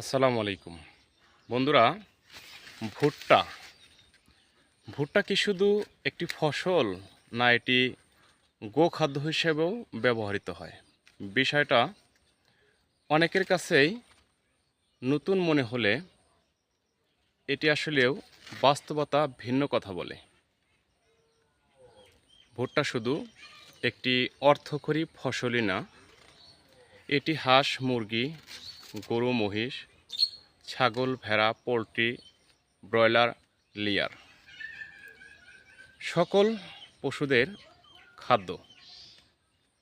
আসসালামু আলাইকুম। বন্ধুরা, ভুট্টা। ভুট্টা কি শুধু একটি ফসল না এটি গোখাদ্য হিসেবেও ব্যবহৃত হয়? বিষয়টা অনেকের কাছেই নতুন মনে হলে এটি আসলেও বাস্তবতা ভিন্ন কথা বলে। ভুট্টা শুধু একটি অর্থকরী ফসলই না, এটি হাঁস, মুরগি গরু, মহিষ, ছাগল, ভেড়া, পোলট্রি, ব্রয়লার, লিয়ার। সকল পশুদের খাদ্য।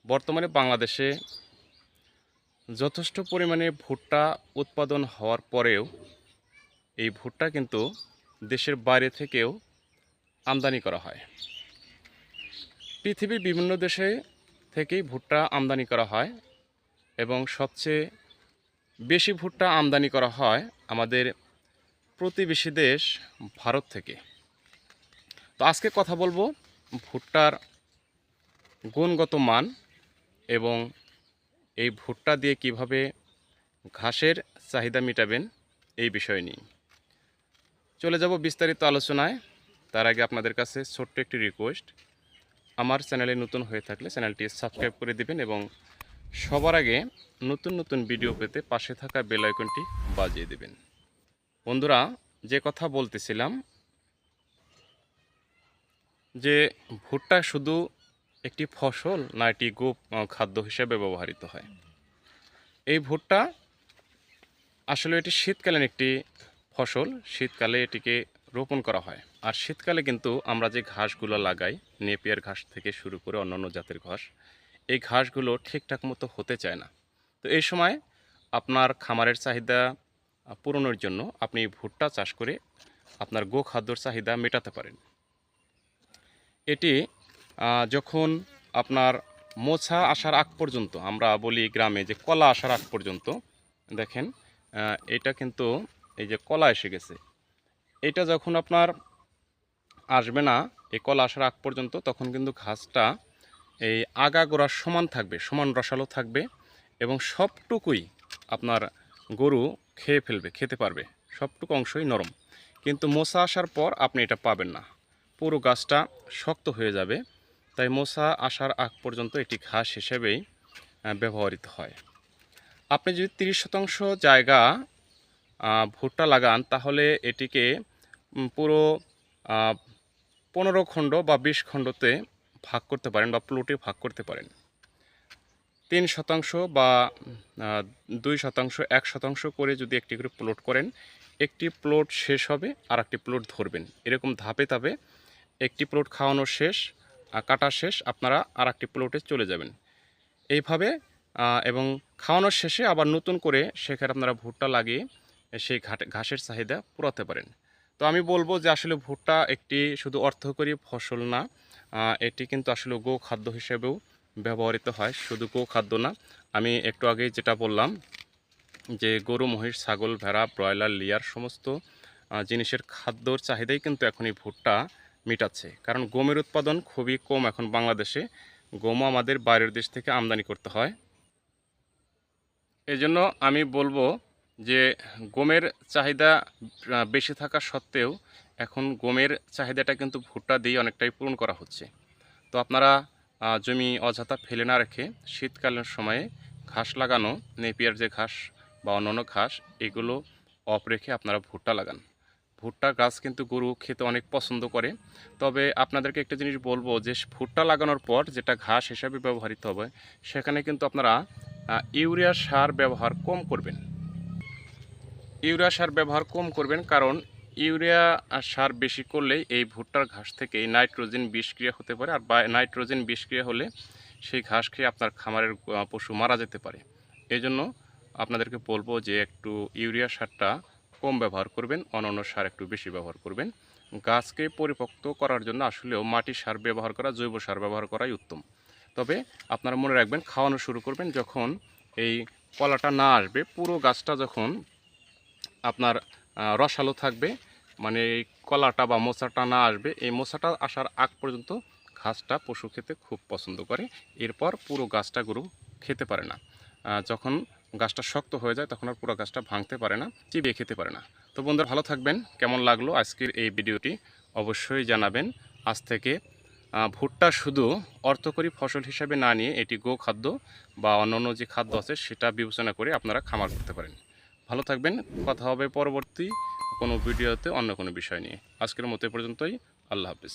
বর্তমানে বাংলাদেশে যথেষ্ট পরিমাণে ভুট্টা উৎপাদন হওয়ার পরেও এই ভুট্টা কিন্তু দেশের বাইরে থেকেও আমদানি করা হয়। পৃথিবীর বিভিন্ন দেশে থেকেই ভুট্টা আমদানি করা হয় এবং সবচেয়ে বেশি ভুট্টা আমদানি করা হয় আমাদের প্রতিবেশী দেশ ভারত থেকে। তো আজকে কথা বলব ভুট্টার গুণগত মান এবং এই ভুট্টা দিয়ে কীভাবে ঘাসের চাহিদা মেটাবেন এই বিষয় নিয়ে। চলে যাব বিস্তারিত আলোচনায়। তার আগে আপনাদের কাছে ছোট্ট একটি রিকোয়েস্ট আমার চ্যানেলে নতুন হয়ে থাকলে চ্যানেলটি সাবস্ক্রাইব করে দিবেন এবং সবার আগে নতুন নতুন ভিডিও পেতে পাশে থাকা বেল আইকনটি বাজিয়ে দেবেন। বন্ধুরা, যে কথা বলতেছিলাম, যে ভুট্টা শুধু একটি ফসল না এটি গোপ খাদ্য হিসেবে ব্যবহৃত হয়। এই ভুট্টা আসলে এটি শীতকালীন একটি ফসল, শীতকালে এটিকে রোপণ করা হয়। আর শীতকালে কিন্তু আমরা যে ঘাসগুলো লাগাই, নেপিয়ার ঘাস থেকে শুরু করে অন্যান্য জাতের ঘাস এই ঘাসগুলো ঠিকঠাক মতো হতে চায় না। তো এই সময় আপনার খামারের চাহিদা পূরণের জন্য আপনি ভুট্টা চাষ করে আপনার গো খাদ্যর চাহিদা মেটাতে পারেন। এটি যখন আপনার মোছা আসার আগ পর্যন্ত, আমরা বলি গ্রামে যে কলা আসার আগ পর্যন্ত, দেখেন এটা কিন্তু এই যে কলা এসে গেছে। এটা যখন আপনার আসবে না, এই কলা আসার আগ পর্যন্ত, তখন কিন্তু ঘাসটা এই আগা গোড়া সমান থাকবে, সমান রসালো থাকবে এবং সবটুকুই আপনার গরু খেয়ে ফেলবে, খেতে পারবে। সবটুকু অংশই নরম। কিন্তু মোসা আসার পর আপনি এটা পাবেন না। পুরো গাছটা শক্ত হয়ে যাবে। তাই মোসা আসার আগ পর্যন্ত এটি ঘাস হিসেবেই ব্যবহৃত হয়। আপনি যদি তিরিশ শতাংশ জায়গা ভুট্টা লাগান, তাহলে এটিকে পুরো পনেরো খণ্ড বা বিশ খণ্ডতে ভাগ করতে পারেন বা প্লটে ভাগ করতে পারেন। তিন শতাংশ বা দুই শতাংশ, এক শতাংশ করে যদি একটি করে প্লট করেন, একটি প্লট শেষ হবে আর একটি প্লট ধরবেন। এরকম ধাপে ধাপে একটি প্লট খাওয়ানো শেষ কাটা শেষ, আপনারা আর একটি প্লটে চলে যাবেন। এইভাবে এবং খাওয়ানোর শেষে আবার নতুন করে সেখানে আপনারা ভুট্টা লাগিয়ে সেই ঘাটে, ঘাসের চাহিদা পুরাতে পারেন। তো আমি বলব যে আসলে ভুট্টা একটি শুধু অর্থকরী ফসল না এটি কিন্তু আসলে গো খাদ্য হিসেবেও ব্যবহৃত হয়, শুধু গো খাদ্য না। আমি একটু আগে যেটা বললাম যে গরু, মহিষ, ছাগল, ভেড়া, ব্রয়লার, লিয়ার সমস্ত জিনিসের খাদ্যর চাহিদাই কিন্তু এখন এই ভুট্টা মেটাচ্ছে। কারণ গমের উৎপাদন খুবই কম এখন বাংলাদেশে। গমও আমাদের বাইরের দেশ থেকে আমদানি করতে হয়। এই জন্য আমি বলব যে গমের চাহিদা বেশি থাকা সত্ত্বেও এখন গমের চাহিদাটা কিন্তু ভুট্টা দিয়ে অনেকটাই পূরণ করা হচ্ছে। তো আপনারা জমি অযথা ফেলে না রেখে শীতকালীন সময়ে ঘাস লাগানো, নেপিয়ার যে ঘাস বা অন্যান্য ঘাস, এগুলো অফ রেখে আপনারা ভুট্টা লাগান। ভুট্টা গাছ কিন্তু গরু খেতে অনেক পছন্দ করে। তবে আপনাদেরকে একটা জিনিস বলব যে, ভুট্টা লাগানোর পর যেটা ঘাস হিসাবে ব্যবহৃত হবে, সেখানে কিন্তু আপনারা ইউরিয়া সার ব্যবহার কম করবেন। ইউরিয়া সার ব্যবহার কম করবেন কারণ ইউরিয়া সার বেশি করলেই এই ভুট্টার ঘাস থেকে নাইট্রোজেন বিষক্রিয়া হতে পারে আর বা নাইট্রোজেন বিষক্রিয়া হলে সেই ঘাস খেয়ে আপনার খামারের পশু মারা যেতে পারে। এই জন্য আপনাদেরকে বলব যে একটু ইউরিয়া সারটা কম ব্যবহার করবেন, অন্যান্য সার একটু বেশি ব্যবহার করবেন। গাছকে পরিপক্ত করার জন্য আসলেও মাটির সার ব্যবহার করা, জৈব সার ব্যবহার করাই উত্তম। তবে আপনারা মনে রাখবেন, খাওয়ানো শুরু করবেন যখন এই কলাটা না আসবে, পুরো গাছটা যখন আপনার রসালো থাকবে। মানে এই কলাটা বা মোচাটা না আসবে, এই মোচাটা আসার আগ পর্যন্ত ঘাসটা পশু খেতে খুব পছন্দ করে। এরপর পুরো গাছটা গরু খেতে পারে না। যখন গাছটা শক্ত হয়ে যায়, তখন আর পুরো গাছটা ভাঙতে পারে না, চিবিয়ে খেতে পারে না। তো বন্ধুরা, ভালো থাকবেন। কেমন লাগল আজকের এই ভিডিওটি অবশ্যই জানাবেন। আজ থেকে ভুট্টা শুধু অর্থকরী ফসল হিসাবে না নিয়ে এটি গো খাদ্য বা অন্যান্য যে খাদ্য আছে, সেটা বিবেচনা করে আপনারা খামার করতে পারেন। ভালো থাকবেন। কথা হবে পরবর্তী কোনো ভিডিওতে অন্য কোনো বিষয় নিয়ে। আজকের মতো পর্যন্তই। আল্লাহ হাফিজ।